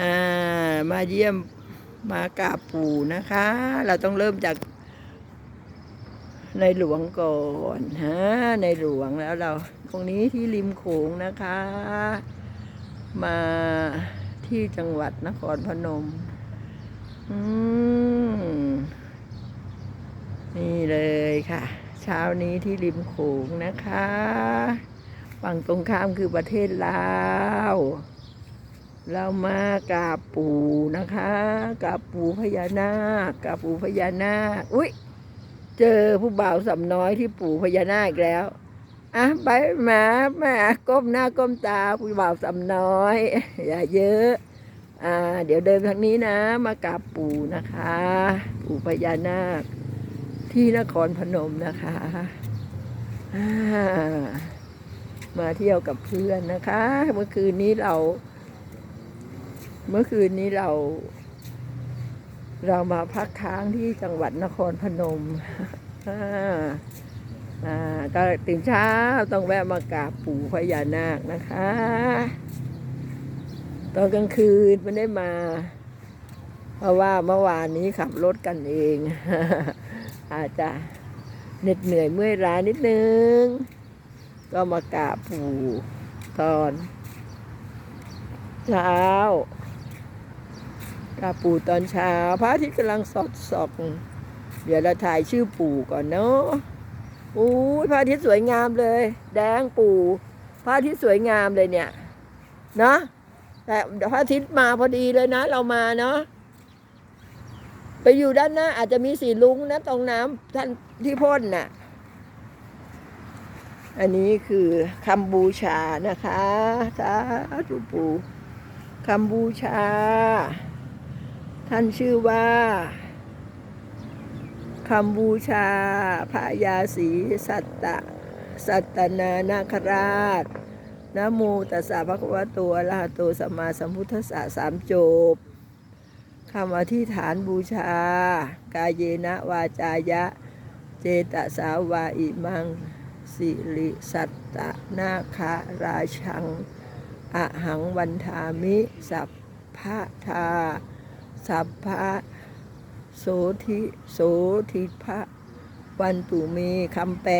อ่ามาเยี่ยมมากราบปู่นะคะ เราต้องเริ่มจาก ในหลวงก่อนฮะในหลวงแล้วเรา ตรงนี้ที่ริมโขงนะคะ มาที่จังหวัดนครพนม อืมนี่เลยค่ะ เช้านี้ที่ริมโขงนะคะ ฝั่งตรงข้ามคือประเทศลาว เรามากราบปู่นะคะกราบปู่พญานาคกราบปู่พญานาคอุ้ยเจอผู้บ่าวสำน้อยที่ปู่พญานาคแล้วอะไปมาแม่ก้มหน้าก้มตาผู้บ่าวสำน้อย อย่าเยอะอ่าเดี๋ยวเดินทางนี้นะมากราบปู่นะคะ ปู่พญานาค ที่นครพนมนะคะามาเที่ยวกับเพื่อนนะคะ เมื่อคืนนี้เรา เมื่อคืนนี้เรา เรามาพักค้างที่จังหวัดนครพนมอ่าอ่าก็ตื่นเช้าต้องแวะมากราบปู่พญานาคนะคะ ตอนกลางคืนไม่ได้มา เพราะว่าเมื่อวานนี้ขับรถกันเอง อาจจะเหน็ดเหนื่อยเมื่อยล้านิดนึง ก็มากราบปู่ตอน เช้า กราปู่ตอนเช้าพระอาทิตย์กำลังสอดส่องเดี๋ยวเราถ่ายชื่อปู่ก่อนเนาะอู้ยพระอาทิตย์สวยงามเลย แดงปู่พระอาทิตย์สวยงามเลยเนี่ยเนาะแต่พระอาทิตย์มาพอดีเลยนะ เรามาเนาะไปอยู่ด้านหน้า อาจจะมีสีลุงนะตรงน้ำท่านที่พ่นน่ะ อันนี้คือคำบูชานะคะสาธุปูคำบูชา ท่านชื่อว่าคำบูชาพระยาศรีสัตตะสัตตนานาคราชนะโมตัสสะภะคะวะโตอะระหะโตสัมมาสัมพุทธัสสะสามจบคำอธิษฐานบูชา กายเยนะวาจายะ เจตสาวาอิมัง สิริสัตตะนาคาราชังอะหังวันทามิ สัพพะทา สัพพะโสธิโสธิพะวันตุมีคำแปล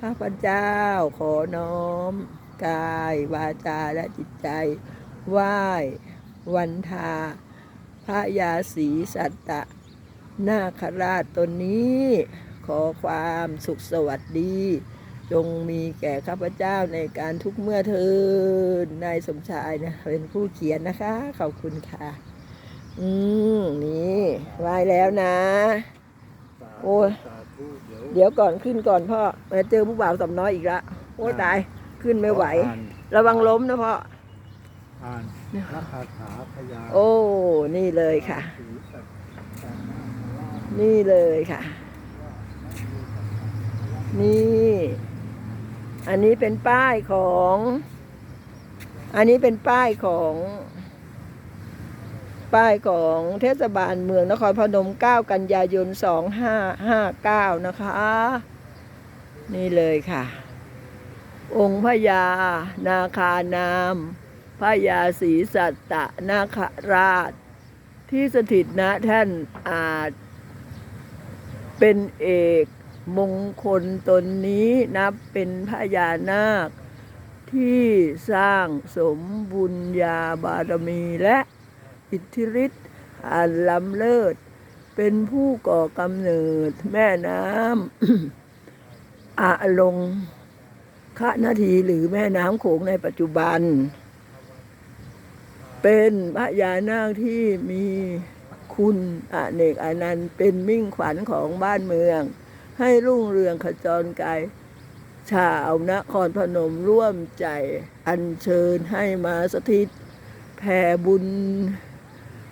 ข้าพเจ้าขอน้อม กาย วาจาและจิตใจ ไหว้วันทาพระยาศีสัตตะ นาคราชตนนี้ ขอความสุขสวัสดี จงมีแก่ข้าพเจ้าในการทุกเมื่อเทินนายสมชายนะเป็นผู้เขียนนะคะ ขอบคุณค่ะ อืมนี่ไหว้แล้วนะ โอ้ยเดี๋ยวก่อนขึ้นก่อนพ่อมาเจอผู้บ่าวสำน้อยอีกละโอ้ยตายขึ้นไม่ไหวระวังล้มนะพ่อ อ่านพระคาถาพยาโอ้ นี่เลยค่ะศรีสัตตนานี่เลยค่ะ นี่ อันนี้เป็นป้ายของ อันนี้เป็นป้ายของ ป้ายของเทศบาลเมืองนครพนม 9 กันยายน 2559 นะคะ นี่เลยค่ะ องค์พญานาคานามพญาศรีสัตตนาคราช ที่สถิตณท่านอาจ เป็นเอกมงคลตนนี้นับเป็นพญานาคที่สร้างสมบุญญาบารมีและ อิทธิฤทธิ์อันล้ำเลิศ เป็นผู้ก่อกำเนิด แม่น้ำอาลงคะนาทีหรือแม่น้ำโขงในปัจจุบัน เป็นพญานาคที่มีคุณอเนกอนันต์เป็นมิ่งขวัญของบ้านเมือง ให้รุ่งเรืองขจรไกลชาวนครพนมร่วมใจอัญเชิญให้มาสถิตแผ่บุญ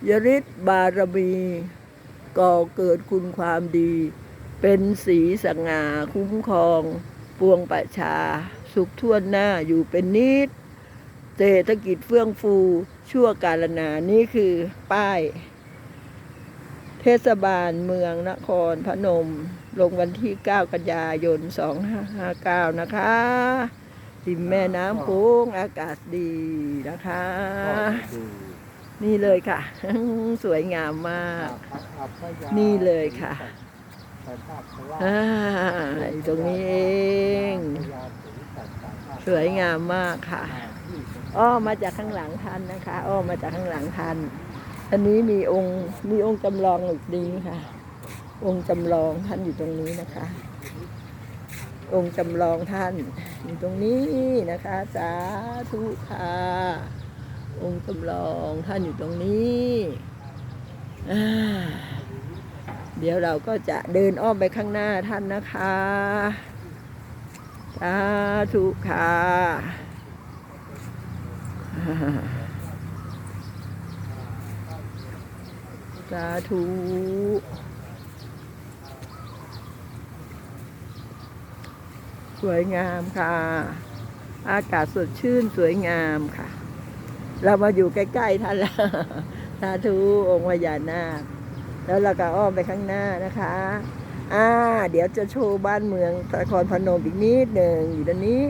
ยริศบารมีก่อเกิดคุณความดี เป็นสีสง่าคุ้มครอง ปวงประชา สุขทั่วหน้าอยู่เป็นนิดเศรษฐกิจเฟื่องฟูชั่วกาลนานี่คือป้าย เทศบาลเมืองนครพนม ลงวันที่ 9 กันยายน 2559 นะคะริมแม่น้ำโขงอากาศดีนะคะ นี่เลยค่ะ สวยงามมากอัพยานี่เลยค่ะสันตพระอ่าอยู่ตรงนี้เองพญาศรีสัตตนาสวยงามมากค่ะที่เป็นอ้อมมาจากข้างหลังทันนะคะ อ้อมมาจากข้างหลังทันอันนี้มีองค์มีองค์จำลองอีกดีค่ะ องค์จำลองท่านอยู่ตรงนี้นะคะ องค์จำลองท่านอยู่ตรงนี้นะคะสาธุค่ะ องค์จำลองท่านอยู่ตรงนี้ เดี๋ยวเราก็จะเดินอ้อมไปข้างหน้าท่านนะคะสาธุค่ะสาธุสวยงามค่ะ อากาศสดชื่นสวยงามค่ะ เรามาอยู่ใกล้ๆท่านแล้วสาธุองค์พญานาค แล้วเราก็อ้อมไปข้างหน้านะคะ อ่า เดี๋ยวจะโชว์บ้านเมืองนครพนมอีกนิดหนึ่งอยู่ด้านนี้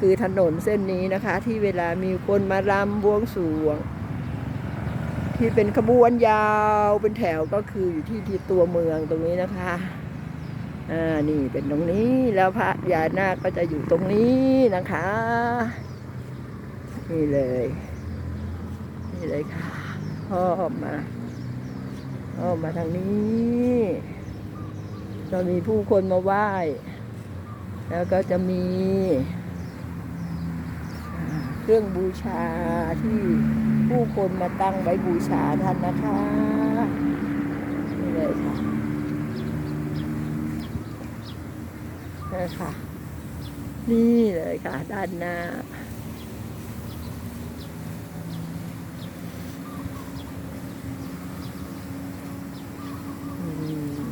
คือถนนเส้นนี้นะคะ ที่เวลามีคนมารำบวงสรวง ที่เป็นขบวนยาวเป็นแถวก็คืออยู่ที่ที่ตัวเมืองตรงนี้นะคะอ่านี่เป็นตรงนี้แล้วพระยานาคก็จะอยู่ตรงนี้นะคะ นี่เลย นี่เลยค่ะอ้อมมาอ้อมมาทางนี้เรามีผู้คนมาไหว้ แล้วก็จะมี เครื่องบูชาที่ผู้คนมาตั้งไว้บูชาท่านนะคะนี่เลยค่ะนี่ค่ะ นี่เลยค่ะ ด้านหน้า อืม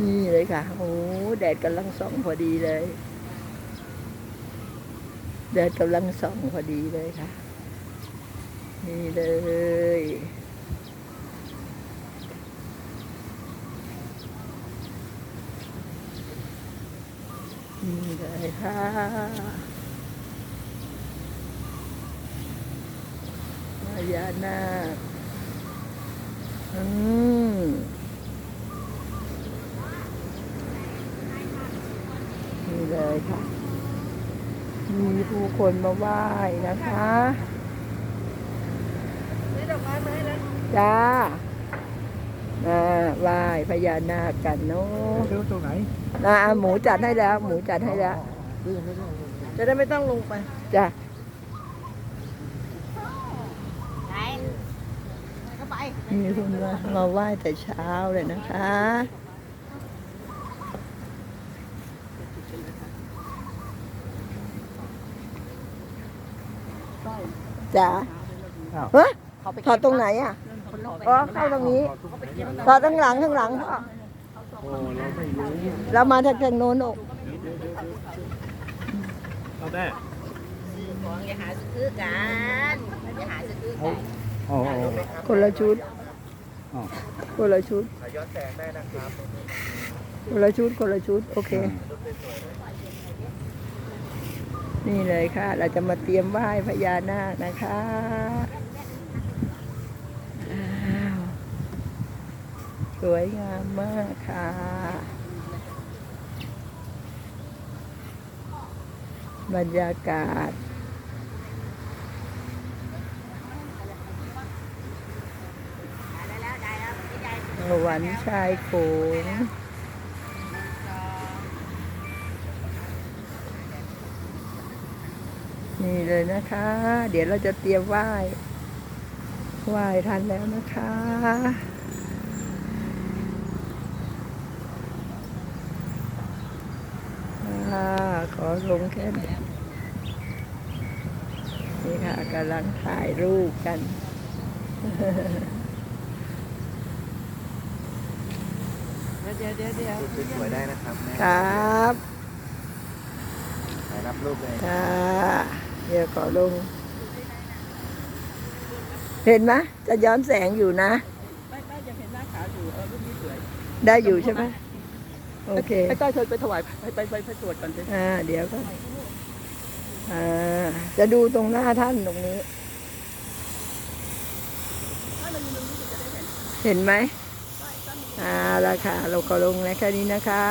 นี่ เลยค่ะ โอ้แดดกำลังส่องพอดีเลย แดดกำลังส่องพอดีเลยค่ะ นี่เลย นี่เลยค่ะพญานาคอืมนี่เลยค่ะ มีผู้ คนมาไหว้นะคะซื้อดอกไม้มาให้แล้วจ้ามาไหว้พญานาคกันเนาะซื้อตรงไหนนะหมูจัดให้แล้ว หมูจัดให้แล้วซื้อไม่ได้จะได้ไม่ต้องลงไปจ้ะไหนเข้าไปมีคนมามาไหว้แต่เช้าเลยนะคะ จ้ะอ้าวเฮ้ยถอดตรงไหนอะอ๋อเข้าตรงนี้ถอดข้างหลังข้างหลังพ่อโอ้เราไม่รู้เรามาทางทางโน้นอกเราได้ซื้อของอย่าหาซื้อกันอย่าหาซื้อกันโอ้โอ้คนละชุดอ๋อคนละชุดคนละชุดคนละชุด โอเค นี่เลยค่ะ เราจะมาเตรียมไหว้พญานาคนะคะสวยงามมากค่ะ บรรยากาศวได้แล้วไม่ได้สวรรค์ชายโขง นี่เลยนะคะ เดี๋ยวเราจะเตรียมไหว้ไหว้ทันแล้วนะคะอ่าขอลงแค่นี้นี่ค่ะกำลังถ่ายรูปกันเดี๋ยวเดี๋ยวเดี๋ยวสวยๆได้นะครับแม่ครับถ่าย รับรูปเลยค่ะเดี๋ยวขอลง เห็นไหมจะย้อนแสงอยู่นะ ไม่ไม่ยังเห็นหน้าขาวอยู่เออรูปนี้สวยได้อยู่ใช่ไหมโอโอเคไอ้ต้อยเธอไปถวายไปไปไปไปสวดก่อนสิอ่า เดี๋ยวก็อ่าจะดูตรงหน้าท่านตรงนี้ เห็นไหมอ่าราคาเราก็ลงแล้วแค่นี้นะคะ